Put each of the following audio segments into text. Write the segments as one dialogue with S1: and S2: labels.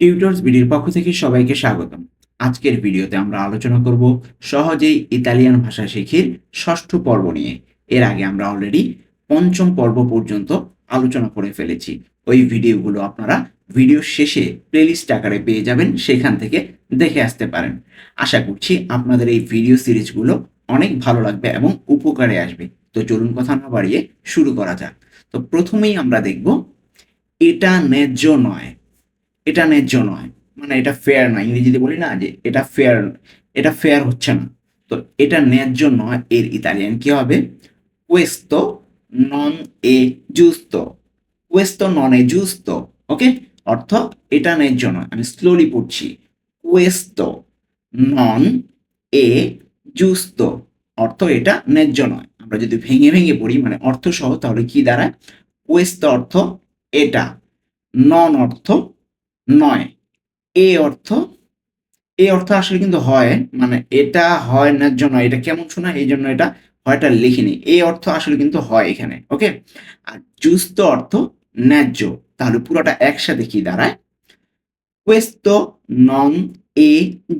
S1: Tutors ভিডিওর পক্ষ থেকে সবাইকে স্বাগতম। আজকের ভিডিওতে আমরা আলোচনা করব সহজেই ইতালিয়ান ভাষা শিখির ষষ্ঠ পর্ব নিয়ে। এর আগে আমরা অলরেডি পঞ্চম পর্ব পর্যন্ত আলোচনা করে ফেলেছি। ওই ভিডিওগুলো আপনারা ভিডিও শেষে প্লেলিস্ট আকারে পেয়ে যাবেন, সেখান থেকে দেখে আসতে পারেন। আশা করছি আপনাদের এই ভিডিও সিরিজগুলো অনেক ভালো লাগবে এবং উপকারে আসবে। তো চলুন কথা না বাড়িয়ে শুরু করা যাক। তো প্রথমেই আমরা দেখব, এটা ন্যায্য নয়। এটা ন্যায্য নয়। মানে এটা ফেয়ার নয়। ইংরেজিতে বলি না যে এটা ফেয়ার এটা ফেয়ার হচ্ছে না। তো এটা ন্যায্য নয় এর ইতালিয়ান। কি হবে? Questo non è giusto questo নন এ giusto ওকে অর্থ এটা ন্যায্য নয়। আমি স্লোলি পড়ছি। Questo নন এ giusto অর্থ এটা ন্যায্য নয়। আমরা যদি ভেঙে ভেঙে পড়ি মানে অর্থ সহ তাহলে কি দাঁড়ায়? Questo অর্থ এটা। নন অর্থ নয়। এ অর্থ এ অর্থ আসলে কিন্তু হয় মানে এটা হয় ন্যায্য নয় এটা কেমন শোনা, এই জন্য এটা হয়টা লিখিনি। এ অর্থ আসলে কিন্তু হয় এখানে, ওকে? আর জুস্ত অর্থ ন্যায্য, তাহলে পুরোটা একসাথে কি দাঁড়ায়? questo non è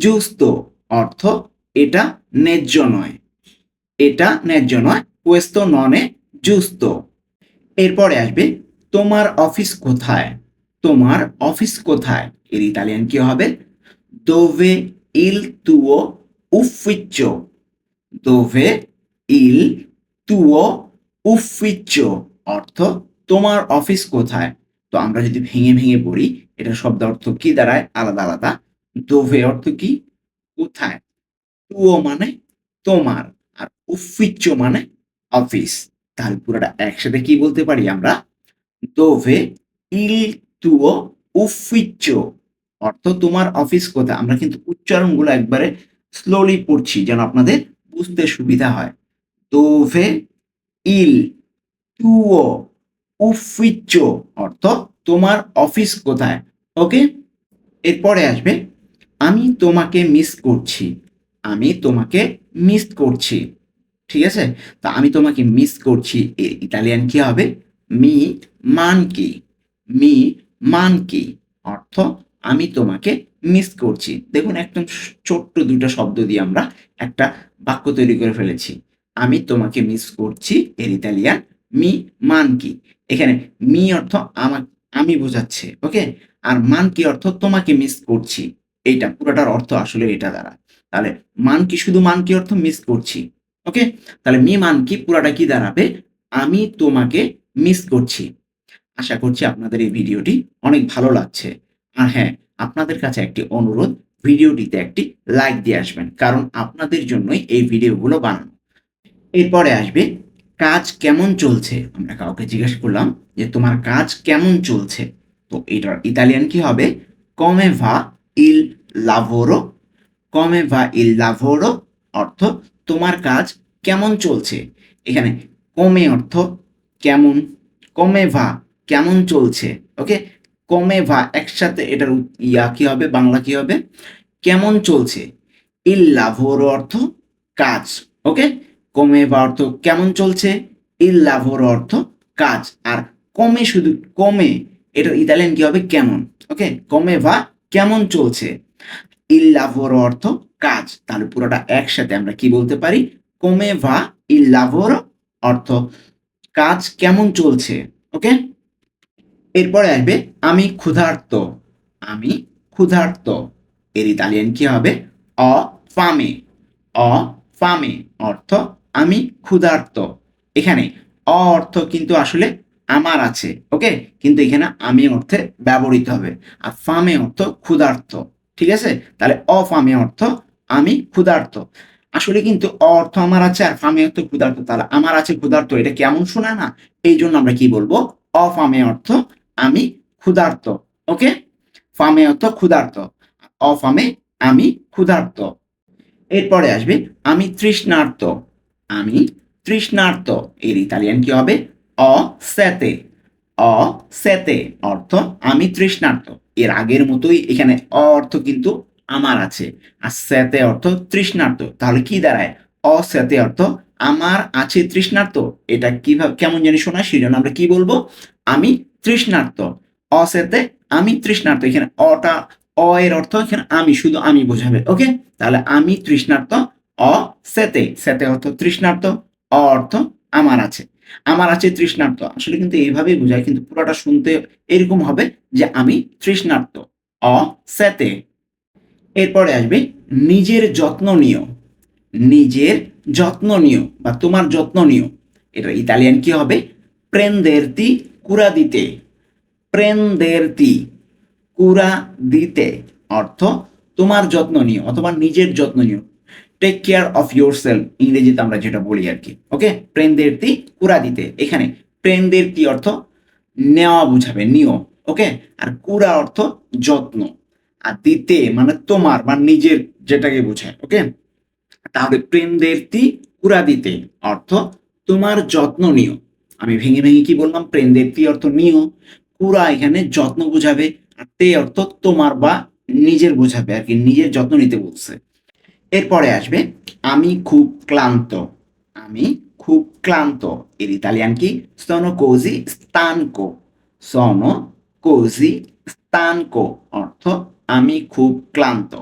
S1: giusto অর্থ, এটা ন্যায্য নয়। এটা ন্যায্য নয় non è giusto এরপরে আসবে, তোমার অফিস কোথায়? তোমার অফিস কোথায়? এর ইতালিয়ান কি হবে? দোভে ইল তুও ufficio? দোভে ইল তুও ufficio? অর্থ, তোমার অফিস কোথায়? তো আমরা যদি ভেঙে ভেঙে পড়ি, এটা শব্দ অর্থ কি দাঁড়ায়? আলাদা আলাদা। দোভে অর্থ কি? কোথায়? তুও মানে তোমার, আর উফিচ্চো মানে অফিস তাহলে পুরোটা একসাথে কি বলতে পারি আমরা? দোভে ইল তুও উফিচ্চো অর্থ তোমার অফিস কোথায়? আমরা কিন্তু উচ্চারণগুলো একবারে স্লোলি পড়ছি যেন আপনাদের বুঝতে সুবিধা হয়। দোভে ইল তুও উফিচ্চো অর্থ তোমার অফিস কোথায়? ওকে? এরপরে আসবে, আমি তোমাকে মিস করছি। আমি তোমাকে মিস করছি। ঠিক আছে? তা আমি তোমাকে মিস করছি। এর ইতালিয়ান কি হবে? মি মান কি মি মান কি? অর্থ, আমি তোমাকে মিস করছি। দেখুন, একদম ছোট্ট দুটো শব্দ দিয়ে আমরা একটা বাক্য তৈরি করে ফেলেছি। আমি তোমাকে মিস করছি এর ইতালিয়ান মি মান কি? এখানে মি অর্থ আমার, আমি বোঝাচ্ছে ওকে আর মান কি অর্থ তোমাকে মিস করছি? এইটা, পুরোটার অর্থ আসলে এটা দ্বারা। তাহলে মান কি শুধু মান কি অর্থ মিস করছি ওকে তাহলে মি মান কি, পুরাটা কি দাঁড়াবে? আমি তোমাকে মিস করছি। আশা করছি আপনাদের এই ভিডিওটি অনেক ভালো লাগছে। আর হ্যাঁ আপনাদের কাছে একটি অনুরোধ, ভিডিওটিতে একটি লাইক দিয়ে আসবেন, কারণ আপনাদের জন্যই এই ভিডিওগুলো বানানো। এরপরে আসবে, কাজ কেমন চলছে? আমরা কাউকে জিজ্ঞেস করলাম যে, তোমার কাজ কেমন চলছে? তো এটার ইতালিয়ান কি হবে? কমে ভা ইল লাভোরো কমে ভা ইল লাভোরো অর্থ, তোমার কাজ কেমন চলছে? এখানে কমে অর্থ, কেমন? কমে ভা কেমন চলছে? ওকে কমে ভা একসাথে এটার ইয়া কি হবে? বাংলা কি হবে? কেমন চলছে? ইল লাভোরো অর্থ কাজ। ওকে কমে বা অর্থ কেমন চলছে? ইল লাভোর অর্থ কাজ। আর কমে শুধু কমে, এটার ইতালিয়ান কি হবে? কেমন। ওকে কমে বা কেমন চলছে? ইল লাভোর অর্থ কাজ। তাহলে পুরোটা একসাথে আমরা কি বলতে পারি? কমে ভা ইল লাভোর অর্থ কাজ। কেমন চলছে? ওকে এরপরে আসবে, আমি ক্ষুধার্ত। আমি ক্ষুধার্ত। এর ইতালিয়ান কি হবে? অ ফামে। অ ফামে, অর্থ আমি ক্ষুধার্ত। এখানে অ অর্থ কিন্তু আসলে আমার আছে, ওকে? কিন্তু এখানে আমি অর্থে ব্যবহৃত হবে। আর ফামে অর্থ ক্ষুধার্ত, ঠিক আছে? তাহলে অফামে অর্থ আমি ক্ষুধার্ত। আসলে কিন্তু অর্থ আমার আছে আর ফামে অর্থ ক্ষুধার্ত। তাহলে আমার আছে ক্ষুধার্ত, এটা কেমন শোনা না? এই জন্য আমরা কি বলব? অফামে অর্থ আমি ক্ষুধার্ত, ওকে? ফামে অর্থ ক্ষুধার্ত, অফামে আমি ক্ষুধার্ত। এরপরে আসবে, আমি তৃষ্ণার্ত আমি তৃষ্ণার্ত। এর ইতালিয়ান কি হবে? অ সেতে অ সেতে অর্থ আমি তৃষ্ণার্ত। এর আগের মতোই এখানে অ অর্থ কিন্তু আমার আছে, আর সেতে অর্থ তৃষ্ণার্ত। তাহলে কি দাঁড়ায়? অ সেতে অর্থ আমার আছে তৃষ্ণার্ত। এটা কীভাবে, কেমন জানি শোনা, সেই জন্য আমরা কি বলব? আমি তৃষ্ণার্ত। অসেতে আমি তৃষ্ণার্ত, এখানে অটা, অ এর অর্থ এখানে আমি, শুধু আমি বোঝাবে, ওকে? তাহলে আমি তৃষ্ণার্ত অ সেতে সেতে অর্থ তৃষ্ণার্ত, অ অর্থ আমার আছে। আমার আছে তৃষ্ণার্ত। আসলে কিন্তু এইভাবেই বোঝায়, কিন্তু পুরোটা শুনতে এরকম হবে যে আমি তৃষ্ণার্ত অ সেতে এরপরে আসবে, নিজের যত্ন নিও। নিজের যত্ন নিও, বা তোমার যত্ন নিও। এটা ইতালিয়ান কি হবে? প্রেন্দেরতি কুরা দিতে প্রেন্দেরতি কুরা দিতে, অর্থ তোমার যত্ন নিও অথবা নিজের যত্ন নিও। Take care of yourself ইংরেজিতে আমরা যেটা বলি আর কি ওকে প্রেন্দেরতি কুরা দিতে। এখানে প্রেন্দেরতি অর্থ? নেওয়া বুঝাবে, নিও ওকে আর কুরা অর্থ যত্ন। আর দিতে মানে তোমার বা নিজের যেটাকে বোঝায় ওকে তাহলে প্রেমদেরতি কুরা দিতে, অর্থ তোমার যত্ন নিও। আমি ভেঙে ভেঙে কি বললাম? প্রেমদেরতি অর্থ নিও কুরা এখানে যত্ন বোঝাবে। আর তে অর্থ তোমার বা নিজের বোঝাবে আর কি, নিজের যত্ন নিতে বলছে। এরপরে আসবে, আমি খুব ক্লান্ত। আমি খুব ক্লান্ত। এর ইতালিয়ান কি? Sono così stanco sono così stanco অর্থ, আমি খুব ক্লান্ত।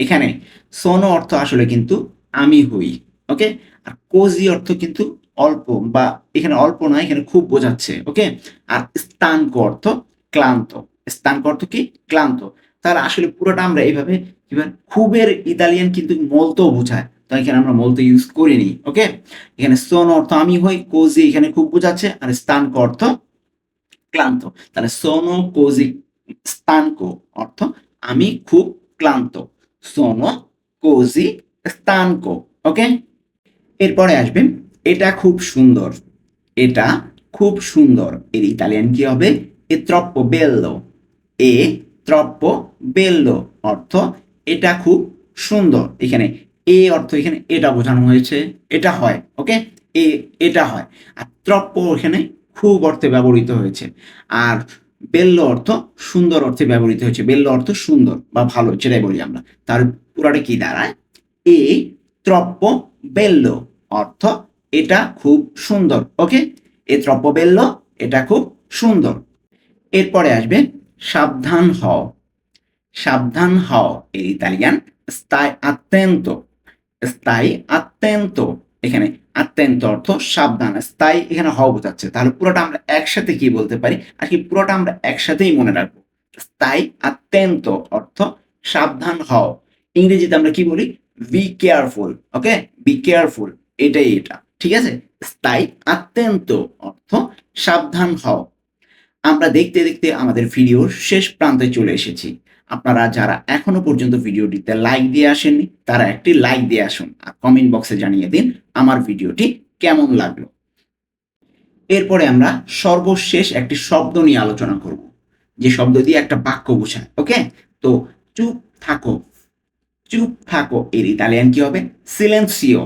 S1: এখানে সোনো অর্থ আসলে কিন্তু আমি হই। ওকে আর কোজি অর্থ কিন্তু অল্প বা এখানে অল্প নয় এখানে খুব বোঝাচ্ছে ওকে আর স্থানক অর্থ ক্লান্ত। স্থানক অর্থ কি? ক্লান্ত। তাহলে আসলে পুরোটা আমরা এইভাবে এবার খুবের ইতালিয়ান কিন্তু মলতো বোঝায়। তো এখানে আমরা মলতো ইউজ করিনি ওকে এখানে সোন অর্থ আমি হই, কোজি এখানে খুব বোঝাচ্ছে, আর স্থানক অর্থ ক্লান্ত। তাহলে সোনো, কোজি, স্থানক অর্থ আমি খুব ক্লান্ত। সোনো, কোজি, স্থানক ওকে এরপরে আসবে এটা খুব সুন্দর। এটা খুব সুন্দর। এর ইতালিয়ান কি হবে? এ ত্রপ্পো বেল্লো এ ত্রপ্পো বেল্লো অর্থ এটা খুব সুন্দর। এখানে এ অর্থ এখানে এটা বোঝানো হয়েছে। এটা হয় ওকে এ, এটা হয়। আর ত্রপ্প এখানে খুব অর্থে ব্যবহৃত হয়েছে। আর বেল্ল অর্থ সুন্দর অর্থে ব্যবহৃত হয়েছে। বেল্ল অর্থ সুন্দর বা ভালো, যেটাই বলি আমরা। তার পুরাটা কি দাঁড়ায়? এ ত্রপ্প বেল্ল অর্থ এটা খুব সুন্দর, ওকে? এ ত্রপ্প বেল্ল এটা খুব সুন্দর। এরপরে আসবে সাবধান হও। সাবধান হও এর ইতালিয়ান স্থায়ী আত্তেন্ত স্থায়ী আত্তেন্ত এখানে আত্যন্ত অর্থ সাবধান, স্থায়ী এখানে হও বোঝাচ্ছে। তাহলে পুরোটা আমরা একসাথে কি বলতে পারি? আর কি পুরোটা আমরা একসাথেই মনে রাখব। স্থায়ী আত্যন্ত অর্থ সাবধান হও। ইংরেজিতে আমরা কি বলি? Be careful okay? Be careful এটাই এটা। ঠিক আছে? স্থায়ী আত্তেন্ত অর্থ সাবধান হও। আমরা দেখতে দেখতে আমাদের ভিডিওর শেষ প্রান্তে চলে এসেছি। আপনারা যারা এখনও পর্যন্ত ভিডিওটিতে লাইক দিয়ে আসেননি, তারা একটি লাইক দিয়ে আসুন আর কমেন্ট বক্সে জানিয়ে দিন আমার ভিডিওটি কেমন লাগল। এরপরে আমরা সর্বশেষ একটি শব্দ নিয়ে আলোচনা করব। যে শব্দ দিয়ে একটা বাক্য বোঝায় ওকে তো চুপ থাকো। চুপ থাকো, এর ইতালিয়ান কি হবে? সিলেন্সিও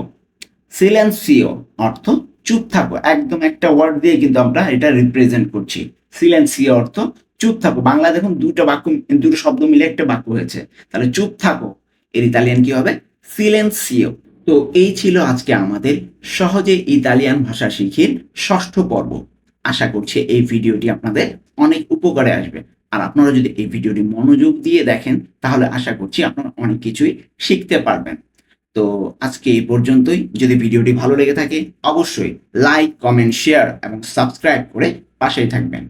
S1: সিলেন্সিও অর্থ চুপ থাকো একদম একটা ওয়ার্ড দিয়ে কিন্তু আমরা এটা রিপ্রেজেন্ট করছি। সিলেন্সিও অর্থ চুপ থাকো বাংলা দেখুন দুটো বাক্য, দুটো শব্দ মিলে একটা বাক্য হয়েছে। তাহলে চুপ থাকো। এর ইতালিয়ান কি হবে? সিলেন্সিও তো এই ছিল আজকে আমাদের সহজে ইতালিয়ান ভাষা শিখির ষষ্ঠ পর্ব। আশা করছি এই ভিডিওটি আপনাদের অনেক উপকারে আসবে। আর আপনারা যদি এই ভিডিওটি মনোযোগ দিয়ে দেখেন, তাহলে আশা করছি আপনারা অনেক কিছুই শিখতে পারবেন। তো আজকে এই পর্যন্তই। যদি ভিডিওটি ভালো লেগে থাকে, অবশ্যই লাইক কমেন্ট শেয়ার এবং সাবস্ক্রাইব করে পাশেই থাকবেন।